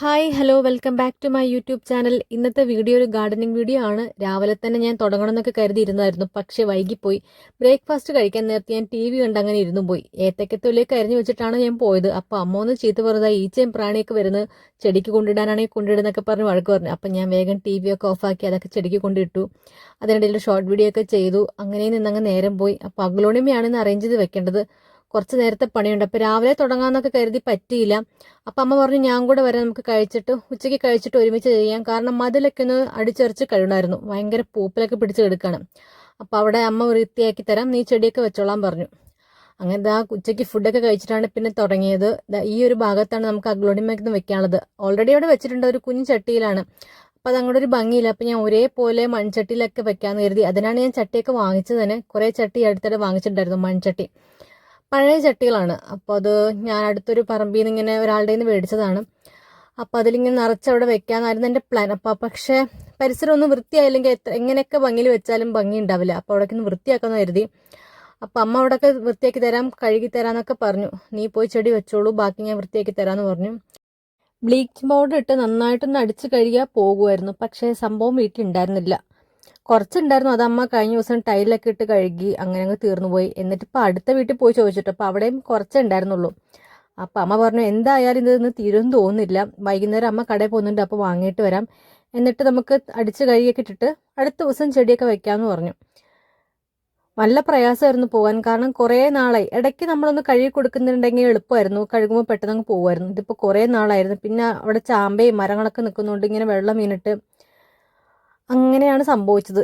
Hi hello welcome back to my YouTube channel ഇന്നത്തെ video ഒരു gardening video ആണ്. രാവിലെ തന്നെ ഞാൻ തുടങ്ങണമെന്നൊക്കെ കരുതിയിരുന്നായിരുന്നു. പക്ഷേ വൈകിപ്പോയി. ബ്രേക്ക്ഫാസ്റ്റ് കഴിക്കാൻ നേരത്തെ ഞാൻ ടി വി കണ്ട് അങ്ങനെ ഇരുന്നു പോയി. ഏത്തക്കത്തൊലിയൊക്കെ അരിഞ്ഞു വെച്ചിട്ടാണ് ഞാൻ പോയത്. അപ്പോൾ അമ്മ ഒന്ന് ചീത്ത വെറുതെ ഈച്ചയും പ്രാണിയൊക്കെ വരുന്നത്. ചെടിക്ക് കൊണ്ടിടാനാണെങ്കിൽ കൊണ്ടിടുന്നൊക്കെ പറഞ്ഞ് വഴക്ക് പറഞ്ഞു. അപ്പം ഞാൻ വേഗം ടി വി ഒക്കെ ഓഫാക്കി അതൊക്കെ ചെടിക്ക് കൊണ്ടിട്ടു അതിനിടയിൽ ഷോർട്ട് വീഡിയോ ഒക്കെ ചെയ്തു. അങ്ങനെ നിന്നങ്ങ് നേരം പോയി. അപ്പോൾ അഗ്ലോണിമയാണ് ഇന്ന് അറേഞ്ച് ചെയ്ത് വെക്കേണ്ടത്. കുറച്ച് നേരത്തെ പണിയുണ്ട്. അപ്പോൾ രാവിലെ തുടങ്ങാമെന്നൊക്കെ കരുതി പറ്റിയില്ല. അപ്പം അമ്മ പറഞ്ഞു ഞാൻ കൂടെ വരാം നമുക്ക് കഴിച്ചിട്ട് ഉച്ചയ്ക്ക് കഴിച്ചിട്ട് ഒരുമിച്ച് ചെയ്യാം. കാരണം മതിലൊക്കെ ഒന്ന് അടിച്ചെറിച്ച് കഴിയണമായിരുന്നു. ഭയങ്കര പൂപ്പിലൊക്കെ പിടിച്ച് കിടക്കണം. അപ്പോൾ അവിടെ അമ്മ വൃത്തിയാക്കി തരാം നീ ചെടിയൊക്കെ വെച്ചോളാൻ പറഞ്ഞു. അങ്ങനെ ആ ഉച്ചയ്ക്ക് ഫുഡൊക്കെ കഴിച്ചിട്ടാണ് പിന്നെ തുടങ്ങിയത്. ഈ ഒരു ഭാഗത്താണ് നമുക്ക് അഗ്ലോണിമേക്ക് വെക്കാനുള്ളത്. ഓൾറെഡി അവിടെ വെച്ചിട്ടുണ്ട് ഒരു കുഞ്ഞു ചട്ടിയിലാണ്. അപ്പോൾ അതങ്ങോട്ട് ഒരു ഭംഗിയില്ല. അപ്പോൾ ഞാൻ ഒരേപോലെ മൺചട്ടിയിലൊക്കെ വെക്കാമെന്ന് കരുതി. അതിനാണ് ഞാൻ ചട്ടിയൊക്കെ വാങ്ങിച്ചത് തന്നെ. കുറേ ചട്ടി അടുത്തിടെ വാങ്ങിച്ചിട്ടുണ്ടായിരുന്നു മൺചട്ടി. പഴയ ചട്ടികളാണ്. അപ്പോൾ അത് ഞാൻ അടുത്തൊരു പറമ്പിൽ നിന്ന് ഇങ്ങനെ ഒരാളുടെ നിന്ന് മേടിച്ചതാണ്. അപ്പോൾ അതിലിങ്ങനെ നിറച്ച് അവിടെ വെക്കാമെന്നായിരുന്നു എന്റെ പ്ലാൻ അപ്പോൾ പക്ഷേ പരിസരം ഒന്നും വൃത്തിയായില്ലെങ്കിൽ എത്ര എങ്ങനെയൊക്കെ ഭംഗിയിൽ വെച്ചാലും ഭംഗി ഉണ്ടാവില്ല. അപ്പോൾ അവിടേക്ക് ഒന്ന് വൃത്തിയാക്കാമെന്ന് കരുതി. അപ്പോൾ അമ്മ അവിടെയൊക്കെ വൃത്തിയാക്കി തരാം കഴുകി തരാമെന്നൊക്കെ പറഞ്ഞു. നീ പോയി ചെടി വെച്ചോളൂ ബാക്കി ഞാൻ വൃത്തിയാക്കി തരാമെന്ന് പറഞ്ഞു. ബ്ലീച്ചിങ് പൗഡർ ഇട്ട് നന്നായിട്ടൊന്ന് അടിച്ച് കഴുകിയാൽ പോകുമായിരുന്നു പക്ഷേ സംഭവം വീട്ടിലുണ്ടായിരുന്നില്ല. കുറച്ചുണ്ടായിരുന്നു. അത് അമ്മ കഴിഞ്ഞ ദിവസം ടൈലൊക്കെ ഇട്ട് കഴുകി അങ്ങനെ അങ്ങ് തീർന്നു പോയി എന്നിട്ട് ഇപ്പോൾ അടുത്ത വീട്ടിൽ പോയി ചോദിച്ചിട്ട് അപ്പോൾ അവിടെയും കുറച്ചേ ഉണ്ടായിരുന്നുള്ളൂ. അപ്പോൾ അമ്മ പറഞ്ഞു എന്തായാലും ഇതൊന്നും തീരുമെന്ന് തോന്നുന്നില്ല. വൈകുന്നേരം അമ്മ കടയിൽ പോകുന്നുണ്ട് അപ്പോൾ വാങ്ങിയിട്ട് വരാം. എന്നിട്ട് നമുക്ക് അടിച്ച് കഴുകിയൊക്കെ ഇട്ടിട്ട് അടുത്ത ദിവസം ചെടിയൊക്കെ വയ്ക്കാമെന്ന് പറഞ്ഞു. നല്ല പ്രയാസമായിരുന്നു പോകാൻ. കാരണം കുറേ നാളായി. ഇടയ്ക്ക് നമ്മളൊന്ന് കഴുകി കൊടുക്കുന്നുണ്ടെങ്കിൽ എളുപ്പമായിരുന്നു. കഴുകുമ്പോൾ പെട്ടെന്ന് അങ്ങ് പോകുമായിരുന്നു. ഇതിപ്പോൾ കുറേ നാളായിരുന്നു. പിന്നെ അവിടെ ചാമ്പയും മരങ്ങളൊക്കെ നിൽക്കുന്നുണ്ട് ഇങ്ങനെ വെള്ളം വീണിട്ട് അങ്ങനെയാണ് സംഭവിച്ചത്.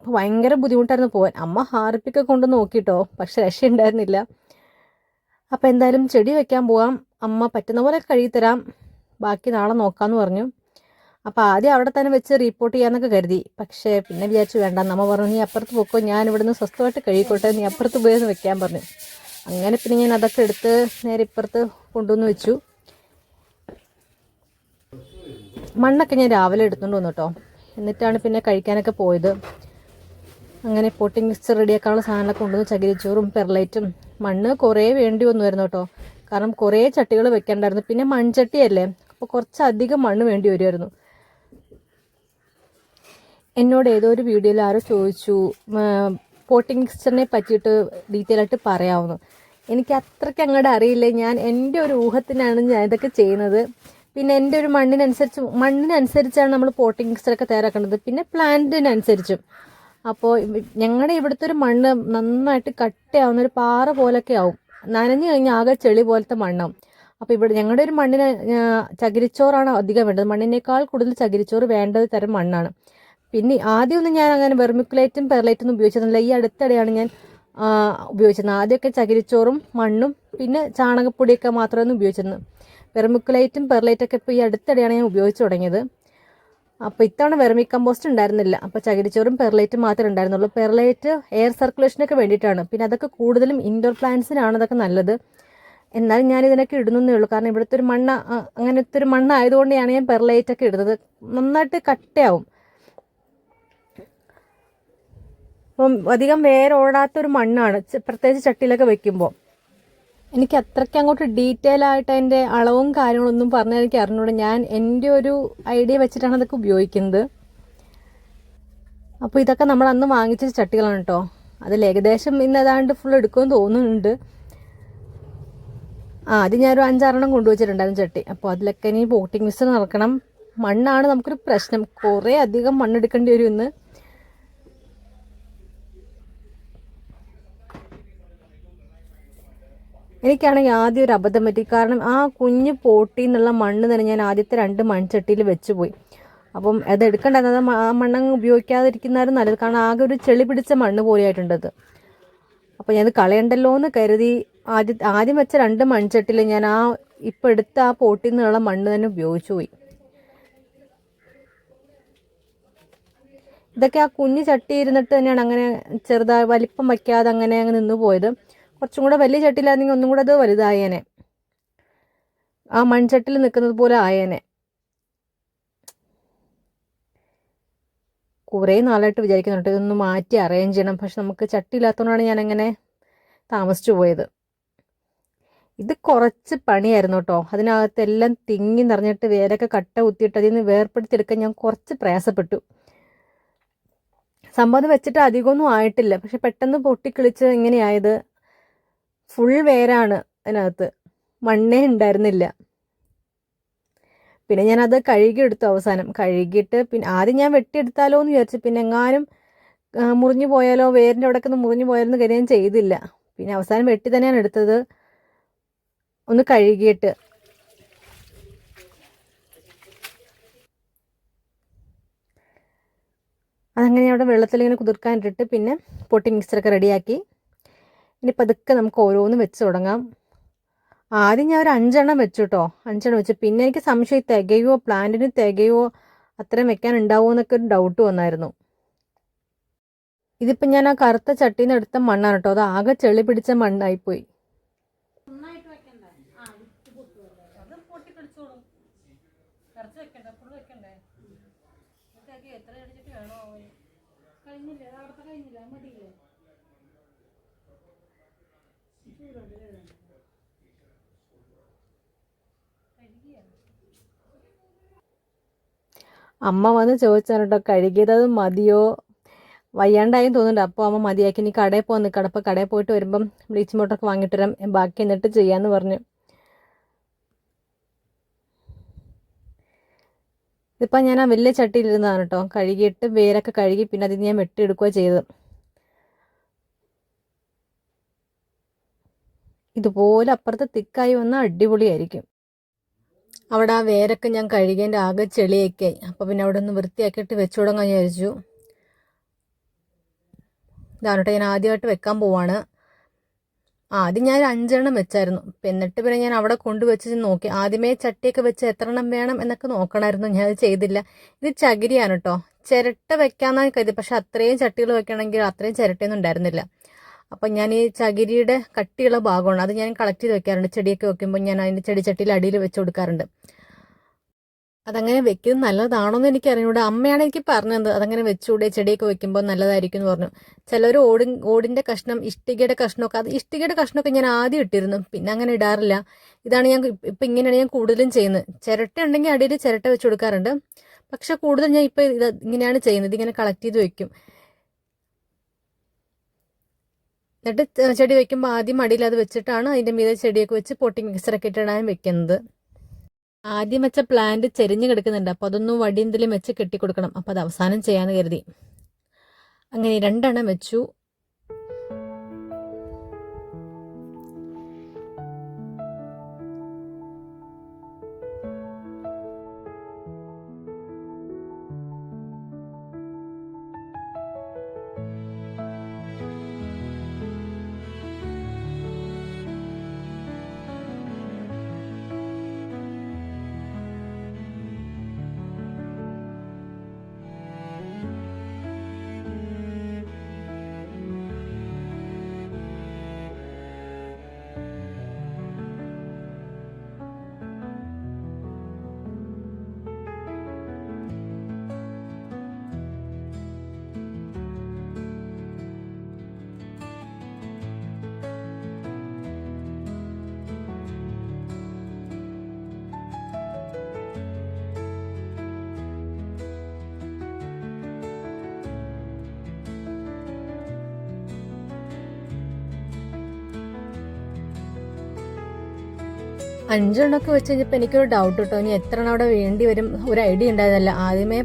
അപ്പോൾ ഭയങ്കര ബുദ്ധിമുട്ടായിരുന്നു പോകാൻ അമ്മ ഹാർപ്പിക്കൊക്കെ കൊണ്ട് നോക്കിട്ടോ പക്ഷെ രക്ഷയുണ്ടായിരുന്നില്ല. അപ്പോൾ എന്തായാലും ചെടി വെക്കാൻ പോവാം. അമ്മ പറ്റുന്ന പോലെ കഴുകിത്തരാം ബാക്കി നാളെ നോക്കാമെന്ന് പറഞ്ഞു. അപ്പോൾ ആദ്യം അവിടെ തന്നെ വെച്ച് റിപ്പോർട്ട് ചെയ്യാമെന്നൊക്കെ കരുതി. പക്ഷേ പിന്നെ വിചാരിച്ചു വേണ്ട നമ്മ പറഞ്ഞു നീ അപ്പുറത്ത് പോക്കോ ഞാൻ ഇവിടുന്ന് സ്വസ്ഥമായിട്ട് കഴുകിക്കോട്ടെ നീ അപ്പുറത്ത് പോയെന്ന് വെക്കാൻ പറഞ്ഞു. അങ്ങനെ പിന്നെ ഞാൻ അതൊക്കെ എടുത്ത് നേരെ ഇപ്പുറത്ത് കൊണ്ടുവന്ന് വെച്ചു. മണ്ണൊക്കെ ഞാൻ രാവിലെ എടുത്തുകൊണ്ട് വന്നു കേട്ടോ എന്നിട്ടാണ് പിന്നെ കഴിക്കാനൊക്കെ പോയത്. അങ്ങനെ പൊട്ടിങ് മിക്സ്ചർ റെഡിയാക്കാനുള്ള സാധനങ്ങളൊക്കെ കൊണ്ടുവന്ന് ചകിരിച്ചോറും പെർലൈറ്റും മണ്ണ് കുറേ വേണ്ടി വന്നുമായിരുന്നു കേട്ടോ. കാരണം കുറേ ചട്ടികൾ വെക്കണ്ടായിരുന്നു. പിന്നെ മൺചട്ടിയല്ലേ? അപ്പോൾ കുറച്ചധികം മണ്ണ് വേണ്ടി വരുമായിരുന്നു. എന്നോട് ഏതോ ഒരു വീഡിയോയിൽ ആരോ ചോദിച്ചു പോട്ടിംഗ് മിക്സ്ചറിനെ പറ്റിയിട്ട് ഡീറ്റെയിൽ ആയിട്ട് പറയാവുന്നു എനിക്ക് അത്രയ്ക്ക് അങ്ങോട്ട് അറിയില്ല. ഞാൻ എന്റെ ഒരു ഊഹത്തിനാണ് ഞാൻ ഇതൊക്കെ ചെയ്യുന്നത്. പിന്നെ എന്റെ ഒരു മണ്ണിനനുസരിച്ച് മണ്ണിനനുസരിച്ചാണ് നമ്മൾ പോട്ടിംഗ് മിക്സ്ചറൊക്കെ തയ്യാറാക്കേണ്ടത്. പിന്നെ പ്ലാന്റിനനുസരിച്ചും അപ്പോൾ ഞങ്ങളുടെ ഇവിടുത്തെ ഒരു മണ്ണ് നന്നായിട്ട് കട്ടയാവുന്ന ഒരു പാറ പോലൊക്കെ ആവും. നനഞ്ഞു കഴിഞ്ഞാൽ ആകെ ചെളി പോലത്തെ മണ്ണാവും. അപ്പോൾ ഇവിടെ ഞങ്ങളുടെ ഒരു മണ്ണിന് ചകിരിച്ചോറാണ് അധികം വേണ്ടത്. മണ്ണിനേക്കാൾ കൂടുതൽ ചകിരിച്ചോറ് വേണ്ടത് തരം മണ്ണാണ്. പിന്നെ ആദ്യമൊന്നും ഞാൻ അങ്ങനെ വെർമിക്കുലേറ്റും പെർലൈറ്റും ഒന്നും ഉപയോഗിച്ചിരുന്നില്ല. ഈ അടുത്തിടെയാണ് ഞാൻ ഉപയോഗിച്ചിരുന്നത്. ആദ്യമൊക്കെ ചകിരിച്ചോറും മണ്ണും പിന്നെ ചാണകപ്പൊടിയൊക്കെ മാത്രമേ ഉപയോഗിച്ചിരുന്നത്. വെർമിക്കുലൈറ്റും പെർലൈറ്റൊക്കെ ഇപ്പോൾ ഈ അടുത്തിടെയാണ് ഞാൻ ഉപയോഗിച്ച് തുടങ്ങിയത്. അപ്പോൾ ഇത്തവണ വെർമി കമ്പോസ്റ്റ് ഉണ്ടായിരുന്നില്ല. അപ്പോൾ ചകിരിച്ചോറും പെർലൈറ്റും മാത്രമേ ഉണ്ടായിരുന്നുള്ളൂ. പെർലൈറ്റ് എയർ സർക്കുലേഷനൊക്കെ വേണ്ടിയിട്ടാണ്. പിന്നെ അതൊക്കെ കൂടുതലും ഇൻഡോർ പ്ലാന്റ്സിനാണ് അതൊക്കെ നല്ലത്. എന്നാലും ഞാൻ ഇതിനൊക്കെ ഇടുന്നേ ഉള്ളൂ. കാരണം ഇവിടുത്തെ ഒരു മണ്ണ അങ്ങനത്തെ ഒരു മണ്ണായതുകൊണ്ടാണ് ഞാൻ പെർലൈറ്റ് ഒക്കെ ഇടുന്നത്. നന്നായിട്ട് കട്ടയാവും. അപ്പം അധികം വേരോടാത്തൊരു മണ്ണാണ്. പ്രത്യേകിച്ച് ചട്ടിയിലൊക്കെ വെക്കുമ്പോൾ എനിക്ക് അത്രയ്ക്ക് അങ്ങോട്ട് ഡീറ്റെയിൽ ആയിട്ട് അതിന്റെ അളവും കാര്യങ്ങളൊന്നും പറഞ്ഞാൽ എനിക്ക് അറിഞ്ഞൂടെ. ഞാൻ എന്റെ ഒരു ഐഡിയ വെച്ചിട്ടാണ് അതൊക്കെ ഉപയോഗിക്കുന്നത്. അപ്പോൾ ഇതൊക്കെ നമ്മൾ അന്ന് വാങ്ങിച്ച ചട്ടികളാണ് കേട്ടോ. അതിൽ ഏകദേശം ഇന്ന് ഏതാണ്ട് ഫുൾ എടുക്കുമെന്ന് തോന്നുന്നുണ്ട്. ആ അത് ഞാനൊരു അഞ്ചാറെണ്ണം കൊണ്ടുവച്ചിട്ടുണ്ടായിരുന്നു ചട്ടി. അപ്പോൾ അതിലൊക്കെ ഇനി പോട്ടിംഗ് മിസ് നടക്കണം. മണ്ണാണ് നമുക്കൊരു പ്രശ്നം. കുറേ അധികം മണ്ണെടുക്കേണ്ടി വരും ഇന്ന്. എനിക്കാണെങ്കിൽ ആദ്യം ഒരു അബദ്ധം പറ്റി. കാരണം ആ കുഞ്ഞ് പോട്ടി എന്നുള്ള മണ്ണ് തന്നെ ഞാൻ ആദ്യത്തെ രണ്ട് മൺചട്ടിയിൽ വെച്ച് പോയി. അപ്പം അത് എടുക്കേണ്ടത് ആ മണ്ണങ്ങ് ഉപയോഗിക്കാതിരിക്കുന്നതായിരുന്നു നല്ലത്. കാരണം ആകെ ഒരു ചെളി പിടിച്ച മണ്ണ് പോലെയായിട്ടുണ്ടത് അപ്പോൾ ഞാനത് കളയണ്ടല്ലോ എന്ന് കരുതി ആദ്യം ആദ്യം വെച്ച രണ്ട് മൺചട്ടിയിൽ ഞാൻ ആ ഇപ്പം എടുത്ത ആ പോട്ടിൽ നിന്നുള്ള മണ്ണ് തന്നെ ഉപയോഗിച്ചു പോയി. ഇതൊക്കെ ആ കുഞ്ഞ് ചട്ടി ഇരുന്നിട്ട് തന്നെയാണ് അങ്ങനെ ചെറുതായി വലിപ്പം വയ്ക്കാതെ അങ്ങനെ അങ്ങ് നിന്ന് പോയത്. കുറച്ചും കൂടെ വലിയ ചട്ടിയിലായിരുന്നെങ്കിൽ ഒന്നും കൂടെ അത് വലുതായേനെ. ആ മൺചട്ടിൽ നിൽക്കുന്നത് പോലെ ആയേനെ. കുറേ നാളായിട്ട് വിചാരിക്കുന്നുണ്ട് ഇതൊന്ന് മാറ്റി അറേഞ്ച് ചെയ്യണം. പക്ഷെ നമുക്ക് ചട്ടി ഇല്ലാത്തതുകൊണ്ടാണ് ഞാൻ അങ്ങനെ താമസിച്ചു പോയത്. ഇത് കുറച്ച് പണിയായിരുന്നു കേട്ടോ. അതിനകത്തെല്ലാം തിങ്ങി നിറഞ്ഞിട്ട് വേരൊക്കെ കട്ട കുത്തിയിട്ട് അതിൽ നിന്ന് വേർപ്പെടുത്തിയെടുക്കാൻ ഞാൻ കുറച്ച് പ്രയാസപ്പെട്ടു. സംഭവം വെച്ചിട്ട് അധികമൊന്നും ആയിട്ടില്ല. പക്ഷെ പെട്ടെന്ന് പൊട്ടിക്കിളിച്ച് ഇങ്ങനെയായത്. ഫുൾ വേരാണ് അതിനകത്ത്. മണ്ണേ ഉണ്ടായിരുന്നില്ല. പിന്നെ ഞാനത് കഴുകിയെടുത്തു അവസാനം. കഴുകിയിട്ട് പിന്നെ ആദ്യം ഞാൻ വെട്ടിയെടുത്താലോ എന്ന് വിചാരിച്ചു. പിന്നെ എങ്ങാനും മുറിഞ്ഞു പോയാലോ വേരിന്റെ അവിടെക്കൊന്ന് മുറിഞ്ഞു പോയാലോ എന്ന് കരുതി ഞാൻ ചെയ്തില്ല. പിന്നെ അവസാനം വെട്ടി തന്നെയാണ് എടുത്തത്. ഒന്ന് കഴുകിയിട്ട്. അതങ്ങനെ അവിടെ വെള്ളത്തിൽ ഇങ്ങനെ കുതിർക്കാനിട്ടിട്ട് പിന്നെ പൊട്ടി മിക്സറൊക്കെ റെഡിയാക്കി ഇനി പതുക്കെ നമുക്ക് ഓരോന്ന് വെച്ച് തുടങ്ങാം. ആദ്യം ഞാൻ ഒരു അഞ്ചെണ്ണം വെച്ചു കേട്ടോ അഞ്ചെണ്ണം വെച്ചു. പിന്നെ എനിക്ക് സംശയം തികയോ പ്ലാന്റിന് തികയോ അത്രയും വെക്കാൻ ഉണ്ടാവുമോ എന്നൊക്കെ ഒരു ഡൗട്ട് വന്നായിരുന്നു. ഇതിപ്പോൾ ഞാൻ ആ കറുത്ത ചട്ടിയിൽ നിന്ന് എടുത്ത മണ്ണാണ് കേട്ടോ അത് ആകെ ചെളി പിടിച്ച മണ്ണായിപ്പോയി. അമ്മ വന്ന് ചോദിച്ചാണ് കേട്ടോ കഴുകിയത് അത് മതിയോ? വയ്യാണ്ടായും തോന്നുന്നുണ്ട്. അപ്പോൾ അമ്മ മതിയാക്കി ഇനി കടയിൽ പോകാൻ നിൽക്കണം അപ്പോൾ കടയിൽ പോയിട്ട് വരുമ്പം ബ്ലീച്ചിങ് പൗഡറൊക്കെ വാങ്ങിയിട്ട് വരാം. ബാക്കി എന്നിട്ട് ചെയ്യാമെന്ന് പറഞ്ഞു. ഇതിപ്പോൾ ഞാൻ ആ വലിയ ചട്ടിയിലിരുന്നതാണ് കേട്ടോ കഴുകിയിട്ട് വേരൊക്കെ കഴുകി പിന്നെ അതിന് ഞാൻ വെട്ടിയെടുക്കുകയോ ചെയ്തത്. ഇതുപോലെ അപ്പുറത്ത് തിക്കായി വന്നാൽ അടിപൊളിയായിരിക്കും. അവിടെ ആ വേരൊക്കെ ഞാൻ കഴുകിയതിന്റെ ആകെ ചെളിയൊക്കെ ആയി. അപ്പോൾ പിന്നെ അവിടെ ഒന്ന് വൃത്തിയാക്കിയിട്ട് വെച്ചു തുടങ്ങാൻ വിചാരിച്ചു. ഇതാണോട്ടെ ഞാൻ ആദ്യമായിട്ട് വെക്കാൻ പോവാണ്. ആദ്യം ഞാൻ അഞ്ചെണ്ണം വെച്ചായിരുന്നു. എന്നിട്ട് പിന്നെ ഞാൻ അവിടെ കൊണ്ടുവച്ച് നോക്കി. ആദ്യമേ ചട്ടിയൊക്കെ വെച്ച് എത്ര എണ്ണം വേണം എന്നൊക്കെ നോക്കണമായിരുന്നു. ഞാൻ അത് ചെയ്തില്ല. ഇത് ചകിരിയാണ് കേട്ടോ. ചിരട്ട വെക്കാന്നാണ് കരുതി. പക്ഷെ അത്രയും ചട്ടികൾ വെക്കണമെങ്കിൽ അത്രയും ചിരട്ടയൊന്നും ഉണ്ടായിരുന്നില്ല. അപ്പം ഞാൻ ഈ ചകിരിയുടെ കട്ടിയുള്ള ഭാഗമാണ്. അത് ഞാൻ കളക്ട് ചെയ്ത് വെക്കാറുണ്ട്. ചെടിയൊക്കെ വെക്കുമ്പോൾ ഞാൻ അതിന്റെ ചെടിച്ചട്ടിയിൽ അടിയിൽ വെച്ച് കൊടുക്കാറുണ്ട്. അതങ്ങനെ വെക്കുന്നത് നല്ലതാണോ എന്ന് എനിക്ക് അറിഞ്ഞൂടെ അമ്മയാണ് എനിക്ക് പറഞ്ഞത് അതങ്ങനെ വെച്ചുകൂടെ ചെടിയൊക്കെ വെക്കുമ്പോൾ നല്ലതായിരിക്കും എന്ന് പറഞ്ഞു. ചിലർ ഓടി ഓടിന്റെ കഷ്ണം ഇഷ്ടികയുടെ കഷ്ണമൊക്കെ അത് ഇഷ്ടികയുടെ കഷ്ണമൊക്കെ ഞാൻ ആദ്യം ഇട്ടിരുന്നു. പിന്നെ അങ്ങനെ ഇടാറില്ല. ഇതാണ് ഞാൻ ഇപ്പം ഇങ്ങനെയാണ് ഞാൻ കൂടുതലും ചെയ്യുന്നത്. ചിരട്ട ഉണ്ടെങ്കിൽ അടിയിൽ ചിരട്ട വെച്ച് കൊടുക്കാറുണ്ട്. പക്ഷെ കൂടുതൽ ഞാൻ ഇപ്പം ഇത് ഇങ്ങനെയാണ് ചെയ്യുന്നത്. ഇങ്ങനെ കളക്ട് ചെയ്ത് വെക്കും. എന്നിട്ട് ചെടി വെക്കുമ്പോൾ ആദ്യം അടിയിൽ അത് വെച്ചിട്ടാണ് അതിന്റെ മീതെ ചെടിയൊക്കെ വെച്ച് പൊട്ടി മിക്സറൊക്കെ ഇട്ടിടാൻ വെക്കുന്നത്. ആദ്യം വെച്ച പ്ലാന്റ് ചെരിഞ്ഞ് കിടക്കുന്നുണ്ട്. അപ്പോൾ അതൊന്നും വടിയെന്തെങ്കിലും വെച്ച് കെട്ടിക്കൊടുക്കണം. അപ്പോൾ അത് അവസാനം ചെയ്യാമെന്ന് കരുതി. അങ്ങനെ രണ്ടെണ്ണം വെച്ചു. അഞ്ചെണ്ണമൊക്കെ വെച്ച് കഴിഞ്ഞപ്പോൾ എനിക്കൊരു ഡൗട്ട് കേട്ടോ. ഇനി എത്ര എണ്ണം അവിടെ വേണ്ടി വരും? ഒരു ഐഡിയ ഉണ്ടായിരുന്നില്ല ആദ്യമേ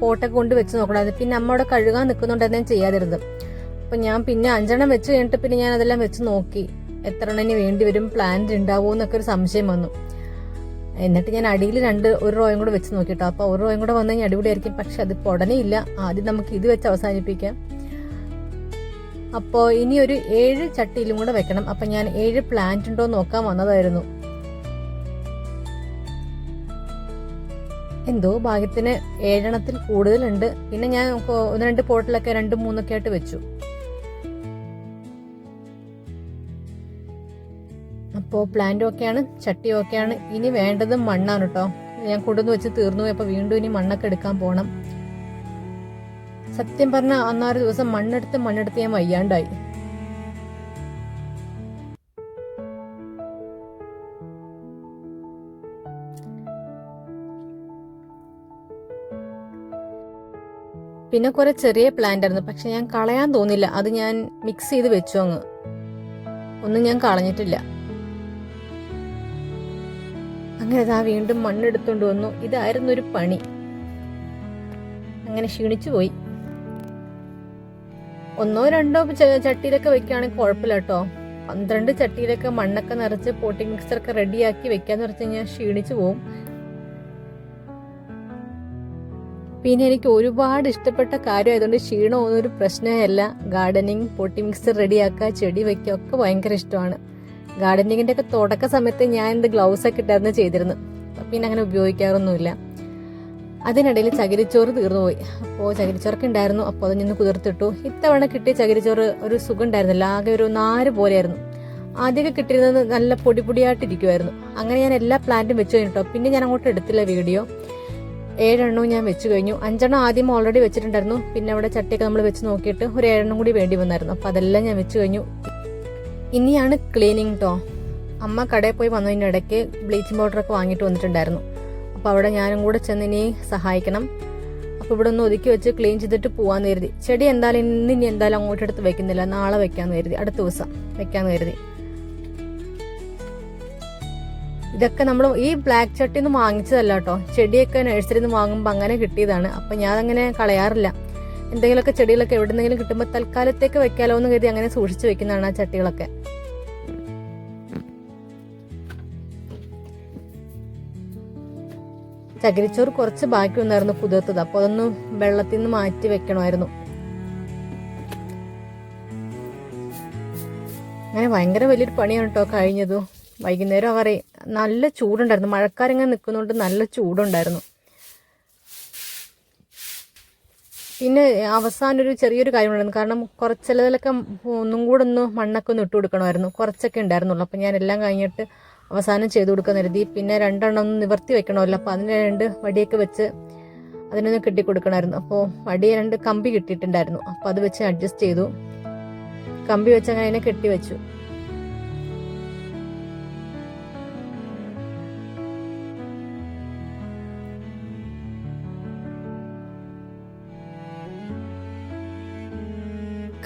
പോട്ടൊക്കെ കൊണ്ട് വെച്ച് നോക്കണം. പിന്നെ അമ്മ അവിടെ കഴുകാൻ നിൽക്കുന്നുണ്ടായിരുന്നു ഞാൻ ചെയ്യാതിരുന്നത്. അപ്പം ഞാൻ പിന്നെ അഞ്ചെണ്ണം വെച്ച് കഴിഞ്ഞിട്ട് പിന്നെ ഞാൻ അതെല്ലാം വെച്ച് നോക്കി. എത്ര എണ്ണം ഇനി വേണ്ടി വരും? പ്ലാന്റ് ഉണ്ടാവുമോ എന്നൊക്കെ ഒരു സംശയം വന്നു. എന്നിട്ട് ഞാൻ അടിയിൽ രണ്ട് ഒരു റോയും കൂടെ വെച്ച് നോക്കിട്ടോ അപ്പോൾ ഒരു റോയും കൂടെ വന്നു കഴിഞ്ഞാൽ അടിപൊളിയായിരിക്കും. പക്ഷെ അത് ഉടനെ ഇല്ല ആദ്യം നമുക്ക് ഇത് വെച്ച് അവസാനിപ്പിക്കാം. അപ്പോൾ ഇനി ഒരു ഏഴ് ചട്ടിയിലും കൂടെ വെക്കണം. അപ്പം ഞാൻ ഏഴ് പ്ലാന്റ് ഉണ്ടോ നോക്കാൻ വന്നതായിരുന്നു. എന്തോ ഭാഗ്യത്തിന് ഏഴെണ്ണത്തിൽ കൂടുതലുണ്ട്. പിന്നെ ഞാൻ ഒന്ന് രണ്ട് പോട്ടിലൊക്കെ രണ്ടും മൂന്നൊക്കെ ആയിട്ട് വെച്ചു. അപ്പോൾ പ്ലാന്റും ഒക്കെയാണ് ചട്ടിയും ഒക്കെയാണ് ഇനി വേണ്ടത് മണ്ണാണ് കേട്ടോ ഞാൻ കൊണ്ടുവന്ന് വെച്ച് തീർന്നു അപ്പൊ വീണ്ടും ഇനി മണ്ണൊക്കെ എടുക്കാൻ പോകണം സത്യം പറഞ്ഞാൽ അന്നാറ് ദിവസം മണ്ണെടുത്ത് മണ്ണെടുത്ത് ഞാൻ വയ്യാണ്ടായി. പിന്നെ കുറെ ചെറിയ പ്ലാന്റ് ആയിരുന്നു. പക്ഷെ ഞാൻ കളയാൻ തോന്നില്ല. അത് ഞാൻ മിക്സ് ചെയ്ത് വെച്ചു അങ്ങ്. ഒന്നും ഞാൻ കളഞ്ഞിട്ടില്ല. അങ്ങനെ ഇതാ വീണ്ടും മണ്ണെടുത്തോണ്ട് വന്നു. ഇതായിരുന്നു ഒരു പണി. അങ്ങനെ ക്ഷീണിച്ചു പോയി. ഒന്നോ രണ്ടോ ചട്ടിയിലൊക്കെ വെക്കുകയാണെങ്കിൽ കുഴപ്പമില്ല കേട്ടോ. പന്ത്രണ്ട് ചട്ടിയിലൊക്കെ മണ്ണൊക്കെ നിറച്ച് പോട്ടിംഗ് മിക്സറൊക്കെ റെഡിയാക്കി വെക്കാന്ന് വെച്ച് കഴിഞ്ഞാൽ ക്ഷീണിച്ചു പോവും. പിന്നെ എനിക്ക് ഒരുപാട് ഇഷ്ടപ്പെട്ട കാര്യം ആയതുകൊണ്ട് ക്ഷീണമൊന്നും ഒരു പ്രശ്നമല്ല ഗാർഡനിങ് പൊട്ടി മിക്സർ റെഡിയാക്കുക ചെടി വെക്കുക ഒക്കെ ഭയങ്കര ഇഷ്ടമാണ്. ഗാർഡനിങ്ങിന്റെ ഒക്കെ തുടക്ക സമയത്ത് ഞാൻ എന്ത് ഗ്ലൗസ് ഒക്കെ ഇട്ടായിരുന്നു ചെയ്തിരുന്നു പിന്നെ അങ്ങനെ ഉപയോഗിക്കാറൊന്നുമില്ല. അതിനിടയിൽ ചകിരിച്ചോറ് തീർന്നുപോയി അപ്പോൾ ചകിരിച്ചോറൊക്കെ ഉണ്ടായിരുന്നു. അപ്പോൾ അത് നിന്ന് കുതിർത്തിട്ടു. ഇത്തവണ കിട്ടിയ ചകിരിച്ചോറ് ഒരു സുഖം ഉണ്ടായിരുന്നില്ല ആകെ ഒരു നാര് പോലെയായിരുന്നു. ആദ്യമൊക്കെ കിട്ടിയിരുന്നത് നല്ല പൊടി പൊടിയായിട്ടിരിക്കുമായിരുന്നു അങ്ങനെ ഞാൻ എല്ലാ പ്ലാന്റും വെച്ച് കഴിഞ്ഞിട്ടോ. പിന്നെ ഞാൻ അങ്ങോട്ട് എടുത്തില്ല വീഡിയോ. ഏഴെണ്ണവും ഞാൻ വെച്ച് കഴിഞ്ഞു. അഞ്ചെണ്ണം ആദ്യം ഓൾറെഡി വെച്ചിട്ടുണ്ടായിരുന്നു. പിന്നെ അവിടെ ചട്ടിയൊക്കെ നമ്മൾ വെച്ച് നോക്കിയിട്ട് ഒരു ഏഴെണ്ണം കൂടി വേണ്ടി വന്നായിരുന്നു. അപ്പോൾ അതെല്ലാം ഞാൻ വെച്ച് കഴിഞ്ഞു. ഇനിയാണ് ക്ലീനിങ് ടോ അമ്മ കടയിൽ പോയി വന്നതിന്റെ ഇടയ്ക്ക് ബ്ലീച്ചിങ് പൗഡറൊക്കെ വാങ്ങിയിട്ട് വന്നിട്ടുണ്ടായിരുന്നു. അപ്പോൾ അവിടെ ഞാനും കൂടെ ചെന്ന് ഇനി സഹായിക്കണം. അപ്പോൾ ഇവിടെ ഒന്ന് ഒതുക്കി വെച്ച് ക്ലീൻ ചെയ്തിട്ട് പോവാന്ന് കരുതി. ചെടി എന്തായാലും ഇന്ന് ഇനി എന്തായാലും അങ്ങോട്ട് എടുത്ത് വെക്കുന്നില്ല. നാളെ വെക്കാന്ന് കരുതി. അടുത്ത ദിവസം വെക്കാന്ന് കരുതി. ഇതൊക്കെ നമ്മൾ ഈ ബ്ലാക്ക് ചട്ടി നിന്ന് വാങ്ങിച്ചതല്ല കേട്ടോ ചെടിയൊക്കെ നഴ്സറിയിൽ നിന്ന് വാങ്ങുമ്പോൾ അങ്ങനെ കിട്ടിയതാണ്. അപ്പം ഞാൻ അങ്ങനെ കളയാറില്ല. എന്തെങ്കിലുമൊക്കെ ചെടികളൊക്കെ എവിടെന്നെങ്കിലും കിട്ടുമ്പോൾ തൽക്കാലത്തേക്ക് വെക്കാലോ എന്ന് കരുതി അങ്ങനെ സൂക്ഷിച്ചു വെക്കുന്നതാണ് ആ ചട്ടികളൊക്കെ. ചകിരിച്ചോറ് കുറച്ച് ബാക്കി ഒന്നായിരുന്നു കുതിർത്തത്. അപ്പോൾ അതൊന്ന് വെള്ളത്തിൽ നിന്ന് മാറ്റി വെക്കണമായിരുന്നു. അങ്ങനെ ഭയങ്കര വലിയൊരു പണിയാണ് കേട്ടോ കഴിഞ്ഞതു. വൈകുന്നേരം അവരെ നല്ല ചൂടുണ്ടായിരുന്നു. മഴക്കാരിങ്ങനെ നിൽക്കുന്നതുകൊണ്ട് നല്ല ചൂടുണ്ടായിരുന്നു. പിന്നെ അവസാനം ഒരു ചെറിയൊരു കാര്യമുണ്ടായിരുന്നു. കാരണം കുറച്ചിലതിലൊക്കെ ഒന്നും കൂടെ ഒന്ന് മണ്ണൊക്കെ ഒന്ന് ഇട്ട് കൊടുക്കണമായിരുന്നു. കുറച്ചൊക്കെ ഉണ്ടായിരുന്നുള്ളൂ. അപ്പം ഞാൻ എല്ലാം കഴിഞ്ഞിട്ട് അവസാനം ചെയ്ത് കൊടുക്കാൻ കരുതി. പിന്നെ രണ്ടെണ്ണം ഒന്ന് നിവർത്തി വെക്കണമല്ലോ. അപ്പോൾ അതിന് രണ്ട് വടിയൊക്കെ വെച്ച് അതിനൊന്ന് കെട്ടി കൊടുക്കണമായിരുന്നു. അപ്പോൾ വടി രണ്ട് കമ്പി കിട്ടിയിട്ടുണ്ടായിരുന്നു. അപ്പോൾ അത് വെച്ച് അഡ്ജസ്റ്റ് ചെയ്തു. കമ്പി വെച്ച് അങ്ങനെ അതിനെ കെട്ടി വെച്ചു.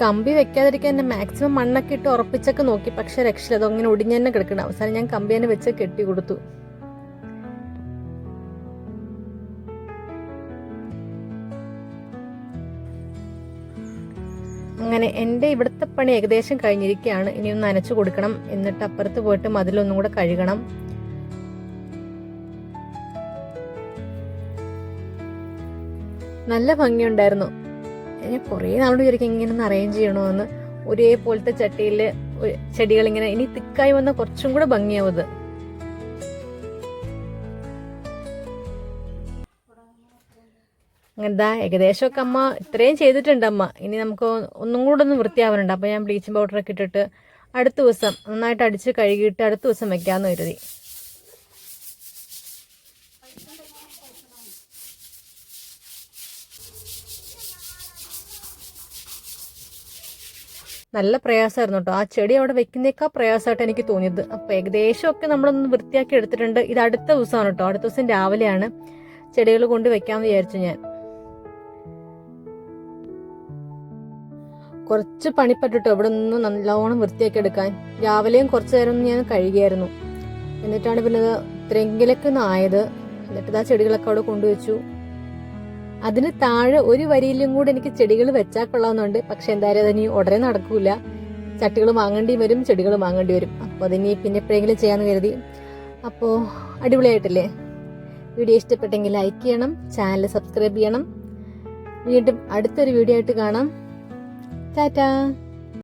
കമ്പി വെക്കാതിരിക്കാൻ എന്നെ മാക്സിമം മണ്ണൊക്കെ ഇട്ട് ഉറപ്പിച്ചൊക്കെ നോക്കി. പക്ഷെ രക്ഷയില്ല. അതങ്ങനെ ഒടിഞ്ഞു തന്നെ കിടക്കണം. അവസാനം ഞാൻ കമ്പി തന്നെ വെച്ച് കെട്ടി കൊടുത്തു. അങ്ങനെ എന്റെ ഇവിടുത്തെ പണി ഏകദേശം കഴിഞ്ഞിരിക്കുകയാണ്. ഇനി ഒന്ന് നനച്ചു കൊടുക്കണം. എന്നിട്ട് അപ്പുറത്ത് പോയിട്ട് മതിലൊന്നും കൂടെ കഴുകണം. നല്ല ഭംഗിയുണ്ടായിരുന്നു. ഞാൻ കുറേ നാളോട് ചോദിക്കും ഇങ്ങനെ ഒന്ന് അറേഞ്ച് ചെയ്യണമെന്ന് ഒരേപോലത്തെ ചട്ടിയിൽ ചെടികൾ ഇങ്ങനെ ഇനി തിക്കായി വന്നാൽ കുറച്ചും കൂടെ ഭംഗിയാവും എന്താ ഏകദേശമൊക്കെ അമ്മ ഇത്രയും ചെയ്തിട്ടുണ്ട് അമ്മ. ഇനി നമുക്ക് ഒന്നും കൂടെ ഒന്ന് വൃത്തിയാവാനുണ്ട്. അപ്പോൾ ഞാൻ ബ്ലീച്ചിങ് പൗഡറൊക്കെ ഇട്ടിട്ട് അടുത്ത ദിവസം നന്നായിട്ട് അടിച്ച് കഴുകിയിട്ട് അടുത്ത ദിവസം വെക്കാമെന്ന് കരുതി. നല്ല പ്രയാസമായിരുന്നു കേട്ടോ ആ ചെടി അവിടെ വെക്കുന്നേക്കാ പ്രയാസമായിട്ട് എനിക്ക് തോന്നിയത്. അപ്പോൾ ഏകദേശമൊക്കെ നമ്മളൊന്ന് വൃത്തിയാക്കി എടുത്തിട്ടുണ്ട്. ഇത് അടുത്ത ദിവസമാണ് കേട്ടോ അടുത്ത ദിവസം രാവിലെയാണ് ചെടികൾ കൊണ്ട് വെക്കാമെന്ന് വിചാരിച്ചു ഞാൻ. കുറച്ച് പണിപ്പെട്ടിട്ടോ ഇവിടെ നിന്ന് നല്ലോണം വൃത്തിയാക്കി എടുക്കാൻ. രാവിലെയും കുറച്ച് നേരം ഞാൻ കഴുകിയായിരുന്നു. എന്നിട്ടാണ് പിന്നെ ഇത് ഇത്രയെങ്കിലൊക്കെ ഒന്ന് ആയത്. എന്നിട്ട് ആ ചെടികളൊക്കെ അവിടെ കൊണ്ടുവച്ചു അതിന് താഴെ ഒരു വരിയിലും കൂടെ എനിക്ക് ചെടികൾ വെച്ചാൽ കൊള്ളാവുന്നുണ്ട്. പക്ഷെ എന്തായാലും അതിനി ഉടനെ നടക്കൂല. ചട്ടികൾ വാങ്ങേണ്ടി വരും ചെടികൾ വാങ്ങേണ്ടി വരും. അപ്പോൾ അതിനി പിന്നെ എപ്പോഴെങ്കിലും ചെയ്യാന്ന് കരുതി. അപ്പോൾ അടിപൊളിയായിട്ടില്ലേ? വീഡിയോ ഇഷ്ടപ്പെട്ടെങ്കിൽ ലൈക്ക് ചെയ്യണം ചാനൽ സബ്സ്ക്രൈബ് ചെയ്യണം. വീണ്ടും അടുത്തൊരു വീഡിയോ ആയിട്ട് കാണാം. ടാറ്റാ.